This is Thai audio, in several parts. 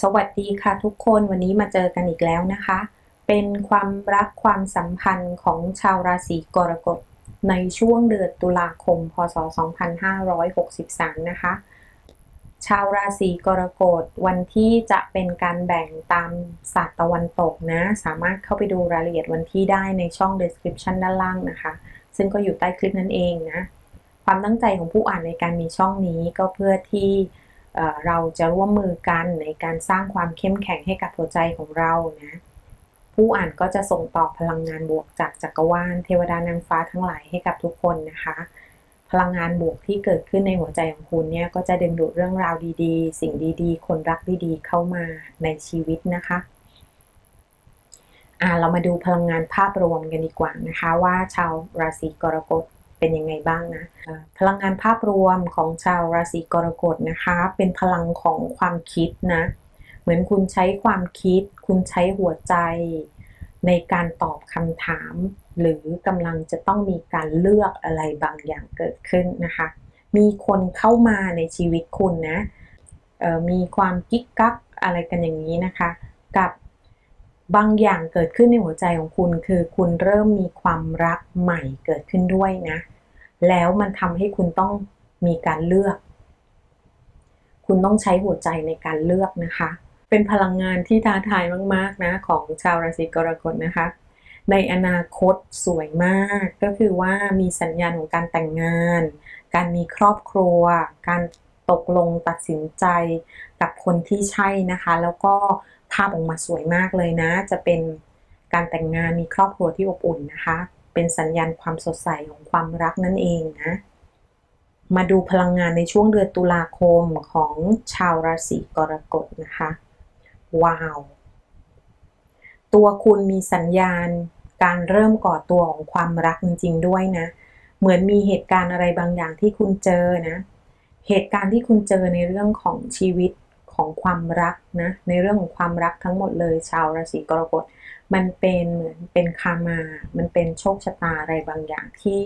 สวัสดีค่ะทุกคนวันนี้มาเจอกันอีกแล้วนะคะ เป็นความรักความสัมพันธ์ของชาวราศีกรกฎในช่วงเดือนตุลาคม พศ 2563 นะคะ ชาวราศีกรกฎวันที่จะเป็นการแบ่งตามศาสตร์ตะวันตกนะ สามารถเข้าไปดูรายละเอียดวันที่ได้ในช่อง description ด้านล่างนะคะ ซึ่งก็อยู่ใต้คลิปนั่นเองนะ ความตั้งใจของผู้อ่านในการมีช่องนี้ก็เพื่อที่ เราจะร่วมมือกันในการสร้างความเข้มแข็งให้กับหัวใจของเรานะผู้อ่านก็จะส่งต่อพลังงานบวกจากจักรวาลเทวดานางฟ้าทั้งหลายให้กับทุกคนนะคะ พลังงานบวกที่เกิดขึ้นในหัวใจของคุณเนี่ยก็จะดึงดูดเรื่องราวดีๆ สิ่งดีๆ คนรักดีๆ เข้ามาในชีวิตนะคะอ่าเรามาดูพลังงานภาพรวมกันดีกว่านะคะ ว่าชาวราศีกรกฎ เป็นยังไงบ้างนะ พลังงานภาพรวมของชาวราศีกรกฎนะคะ เป็นพลังของความคิดนะ เหมือนคุณใช้ความคิด คุณใช้หัวใจ ในการตอบคำถาม หรือกำลังจะต้องมีการเลือกอะไรบางอย่างเกิดขึ้นนะคะ มีคนเข้ามาในชีวิตคุณนะมีความกิ๊กกักอะไรกันอย่างนี้นะคะ กับบางอย่างเกิดขึ้นในหัวใจของคุณ คือคุณเริ่มมีความรักใหม่เกิดขึ้นด้วยนะ แล้วมันทำให้คุณต้องมีการเลือก คุณต้องใช้หัวใจในการเลือกนะคะ เป็นพลังงานที่ท้าทายมากๆนะของชาวราศีกรกฎนะคะ ในอนาคตสวยมากก็คือว่ามีสัญญาณของการแต่งงาน การมีครอบครัว การตกลงตัดสินใจกับคนที่ใช่นะคะ แล้วก็ภาพออกมาสวยมากเลยนะ จะเป็นการแต่งงานมีครอบครัวที่อบอุ่นนะคะ เป็นสัญญาณความสดใสของความรักนั่นเองนะ มาดูพลังงานในช่วงเดือนตุลาคมของชาวราศีกรกฎนะคะ ว้าว ตัวคุณมีสัญญาณการเริ่มก่อตัวของความรักจริง ๆ ด้วยนะ เหมือนมีเหตุการณ์อะไรบางอย่างที่คุณเจอนะ เหตุการณ์ที่คุณเจอในเรื่องของชีวิต ของความรักนะ ในเรื่องของความรักทั้งหมดเลย ชาวราศีกรกฎ มันเป็นเหมือนเป็นคามา มันเป็นโชคชะตาอะไรบางอย่างที่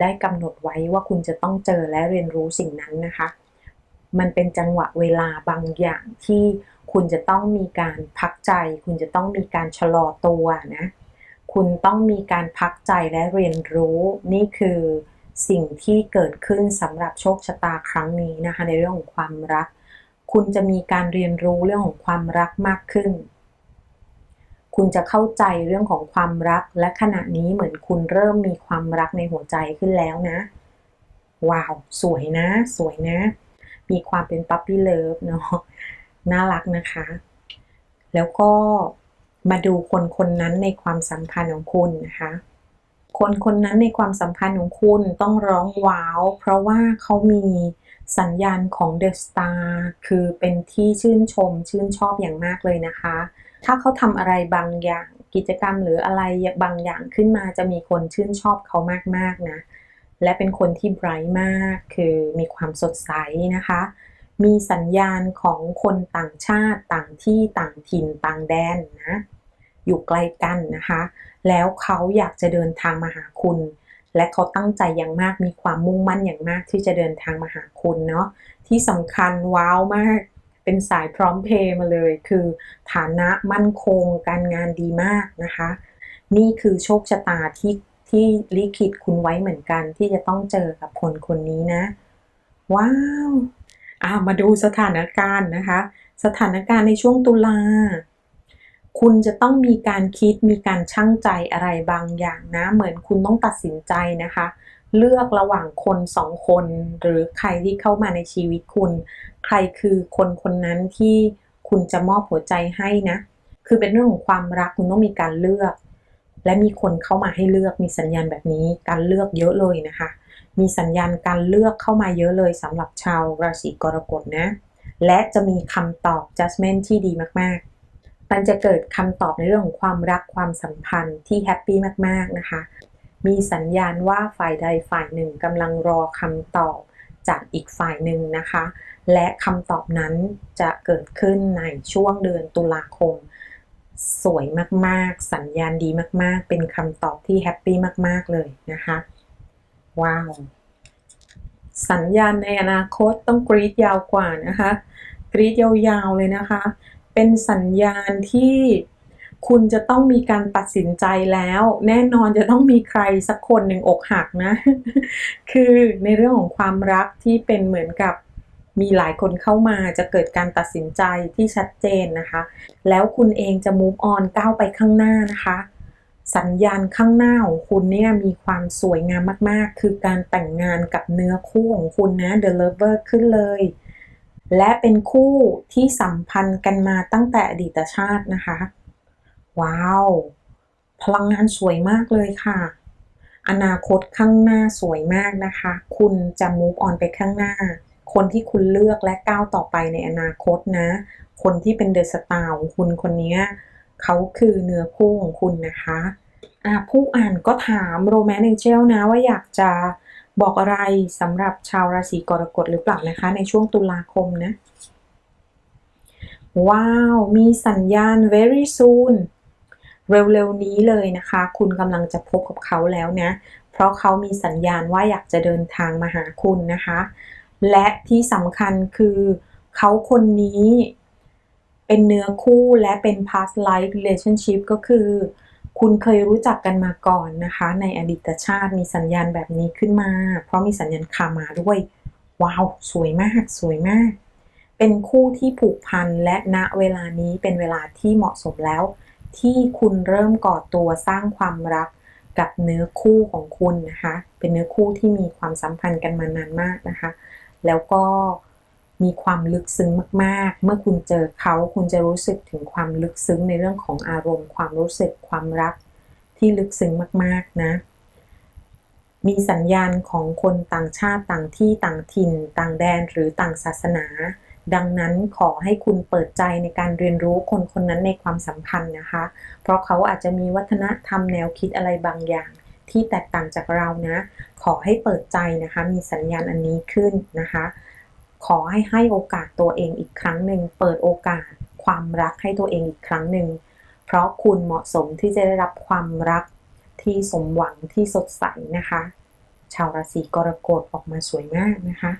ได้กำหนดไว้ว่าคุณจะต้องเจอและเรียนรู้สิ่งนั้นนะคะ มันเป็นจังหวะเวลาบางอย่างที่คุณจะต้องมีการพักใจ คุณจะต้องมีการชะลอตัวนะ คุณต้องมีการพักใจและเรียนรู้ นี่คือสิ่งที่เกิดขึ้นสำหรับโชคชะตาครั้งนี้นะคะ ในเรื่องของความรัก คุณจะมีการเรียนรู้เรื่องของความรักมากขึ้น คุณจะเข้าใจเรื่องของความรักและขณะนี้เหมือนคุณเริ่มมีความรักในหัวใจขึ้นแล้วนะ ว้าว สวยนะ สวยนะ มีความเป็นปั๊ปปี้เลิฟเนาะ น่ารักนะคะ แล้วก็มาดูคนคนนั้นในความสัมพันธ์ของคุณนะคะ คนคนนั้นในความสัมพันธ์ของคุณต้องร้องว้าว เพราะว่าเขามี สัญญาณของเดอะสตาร์คือเป็นที่ชื่นชมชื่นชอบอย่างมากเลยนะคะ ถ้าเขาทำอะไรบางอย่างกิจกรรมหรืออะไรบางอย่างขึ้นมาจะมีคนชื่นชอบเขามากๆนะ และเป็นคนที่ไบรท์มากคือมีความสดใสนะคะ มีสัญญาณของคนต่างชาติต่างที่ต่างถิ่นต่างแดนนะ อยู่ใกล้กันนะคะ แล้วเขาอยากจะเดินทางมาหาคุณ และเขาตั้งใจอย่างมากมีความมุ่งมั่นอย่างมากที่จะเดินทางมาหาคุณเนาะที่สำคัญว้าวมากเป็นสายพร้อมเพย์มาเลย คือฐานะมั่นคงการงานดีมากนะคะ นี่คือโชคชะตาที่ที่ลิขิตคุณไว้เหมือนกัน ที่จะต้องเจอกับคนคนนี้นะ ว้าวอ่ามาดูสถานการณ์นะคะ สถานการณ์ในช่วงตุลา คุณจะต้องมีการคิดมีการชั่งใจอะไรบางอย่างนะ เหมือนคุณต้องตัดสินใจนะคะ เลือกระหว่างคนสองคน หรือใครที่เข้ามาในชีวิตคุณ ใครคือคนคนนั้นที่คุณจะมอบหัวใจให้นะ คือเป็นเรื่องของความรักคุณต้องมีการเลือก และมีคนเข้ามาให้เลือกมีสัญญาณแบบนี้การเลือกเยอะเลยนะคะ มีสัญญาณการเลือกเข้ามาเยอะเลยสำหรับชาวราศีกรกฎนะ และจะมีคำตอบ judgment ที่ดีมากๆ มันจะเกิดคำตอบในเรื่องของความรักความสัมพันธ์ที่แฮปปี้มากๆนะคะ มีสัญญาณว่าฝ่ายใดฝ่ายหนึ่งกำลังรอคำตอบจากอีกฝ่ายหนึ่งนะคะ และคำตอบนั้นจะเกิดขึ้นในช่วงเดือนตุลาคม สวยมากๆ สัญญาณดีมากๆ เป็นคำตอบที่แฮปปี้มากๆเลยนะคะ ว้าว สัญญาณในอนาคตต้องกรีดยาวกว่านะคะ กรีดยาวๆเลยนะคะ เป็นสัญญาณที่คุณจะต้องมีการตัดสินใจแล้ว แน่นอนจะต้องมีใครสักคนหนึ่งอกหักนะ คือในเรื่องของความรักที่เป็นเหมือนกับมีหลายคนเข้ามาจะเกิดการตัดสินใจที่ชัดเจนนะคะ แล้วคุณเองจะ move on ก้าวไปข้างหน้านะคะ สัญญาณข้างหน้าของคุณเนี่ยมีความสวยงามมากๆ คือการแต่งงานกับเนื้อคู่ของคุณนะ The Lover ขึ้นเลย และเป็นคู่ที่สัมพันธ์กันมาตั้งแต่อดีตชาตินะคะ ว้าว พลังงานสวยมากเลยค่ะ อนาคตข้างหน้าสวยมากนะคะ คุณจะ move on ไปข้างหน้า คนที่คุณเลือกและก้าวต่อไปในอนาคตนะ คนที่เป็นเดอะสตาร์ของคุณคนนี้เขาคือเนื้อคู่ของคุณนะคะ ผู้อ่านก็ถามโรแมนต์เ n เจลนะว่าอยากจะ บอกอะไรสำหรับชาวราศีกรกฎหรือเปล่านะคะ ในช่วงตุลาคมนะ ว้าว มีสัญญาณ very soon เร็วๆนี้เลยนะคะ คุณกำลังจะพบกับเขาแล้วนะ เพราะเขามีสัญญาณว่าอยากจะเดินทางมาหาคุณนะคะ และที่สำคัญคือเขาคนนี้เป็นเนื้อคู่และเป็น past life relationship ก็คือ คุณเคยรู้จักกันมาก่อนนะคะ ในอดีตชาติมีสัญญาณแบบนี้ขึ้นมา เพราะมีสัญญาณคามาด้วย ว้าว สวยมาก สวยมาก เป็นคู่ที่ผูกพันและณเวลานี้เป็นเวลาที่เหมาะสมแล้ว ที่คุณเริ่มก่อตัวสร้างความรักกับเนื้อคู่ของคุณนะคะ เป็นเนื้อคู่ที่มีความสัมพันธ์กันมานานมากนะคะ แล้วก็ มีความลึกซึ้งมากๆ เมื่อคุณเจอเขาคุณจะรู้สึกถึงความลึกซึ้งในเรื่องของอารมณ์ ความรู้สึกความรักที่ลึกซึ้งมากๆนะมีสัญญาณของคนต่างชาติต่างที่ต่างถิ่น ต่างแดนหรือต่างศาสนา ดังนั้นขอให้คุณเปิดใจในการเรียนรู้คนคนนั้นในความสัมพันธ์นะคะ เพราะเขาอาจจะมีวัฒนธรรมแนวคิดอะไรบางอย่าง ที่แตกต่างจากเรานะ ขอให้เปิดใจนะคะ มีสัญญาณอันนี้ขึ้นนะคะ ขอให้ให้โอกาสตัวเองอีกครั้งหนึ่ง เปิดโอกาสความรักให้ตัวเองอีกครั้งหนึ่ง เพราะคุณเหมาะสมที่จะได้รับความรักที่สมหวังที่สดใสนะคะ ชาวราศีกรกฎออกมาสวยมากนะคะ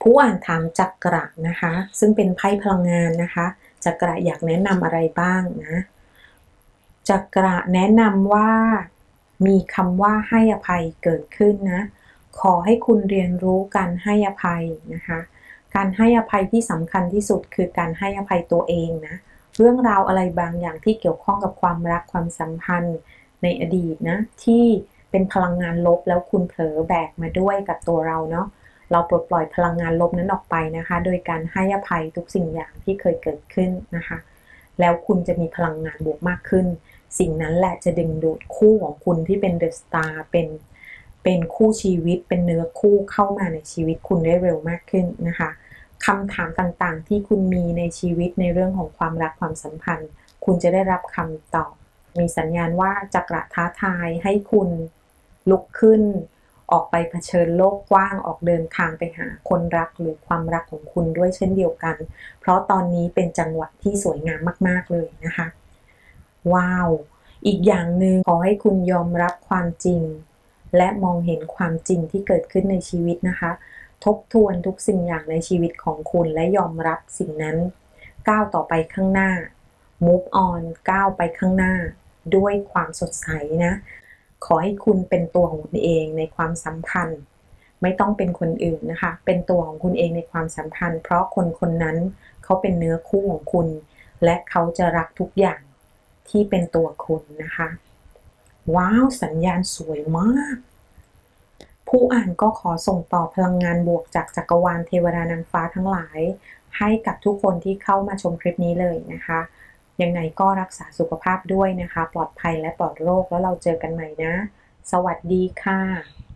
ผู้อ่านถามจักระนะคะ ซึ่งเป็นไพ่พลังงานนะคะจักระอยากแนะนำอะไรบ้างนะจักระแนะนำว่ามีคำว่าให้อภัยเกิดขึ้นนะ ขอให้คุณเรียนรู้การให้อภัยนะคะ การให้อภัยที่สำคัญที่สุดคือการให้อภัยตัวเองนะ เรื่องราวอะไรบางอย่างที่เกี่ยวข้องกับความรักความสัมพันธ์ในอดีตนะที่เป็นพลังงานลบแล้วคุณเผลอแบกมาด้วยกับตัวเราเนาะ เราปลดปล่อยพลังงานลบนั้นออกไปนะคะ โดยการให้อภัยทุกสิ่งอย่างที่เคยเกิดขึ้นนะคะ แล้วคุณจะมีพลังงานบวกมากขึ้น สิ่งนั้นแหละจะดึงดูดคู่ของคุณที่เป็นเดอะสตาร์เป็น เป็นคู่ชีวิตเป็นเนื้อคู่เข้ามาในชีวิตคุณได้เร็วมากขึ้นนะคะคำถามต่างๆ ที่คุณมีในชีวิตในเรื่องของความรักความสัมพันธ์ คุณจะได้รับคำตอบ มีสัญญาณว่าจะกระท้าทายให้คุณลุกขึ้น ออกไปเผชิญโลกกว้างออกเดินทางไปหาคนรักหรือความรักของคุณด้วยเช่นเดียวกัน เพราะตอนนี้เป็นจังหวะที่สวยงามมาก ๆเลยนะคะ ว้าว อีกอย่างหนึ่งขอให้คุณยอมรับความจริง และมองเห็นความจริงที่เกิดขึ้นในชีวิตนะคะ ทบทวนทุกสิ่งอย่างในชีวิตของคุณและยอมรับสิ่งนั้น ก้าวต่อไปข้างหน้า move on ก้าวไปข้างหน้า ด้วยความสดใสนะ ขอให้คุณเป็นตัวของคุณเองในความสัมพันธ์ ไม่ต้องเป็นคนอื่นนะคะ เป็นตัวของคุณเองในความสัมพันธ์ เพราะคนคนนั้นเขาเป็นเนื้อคู่ของคุณ และเขาจะรักทุกอย่างที่เป็นตัวคุณนะคะ ว้าว สัญญาณสวยมาก ผู้อ่านก็ขอส่งต่อพลังงานบวกจากจักรวาลเทวดานางฟ้าทั้งหลาย ให้กับทุกคนที่เข้ามาชมคลิปนี้เลยนะคะ ยังไงก็รักษาสุขภาพด้วยนะคะ ปลอดภัยและปลอดโรคแล้วเราเจอกันใหม่นะ สวัสดีค่ะ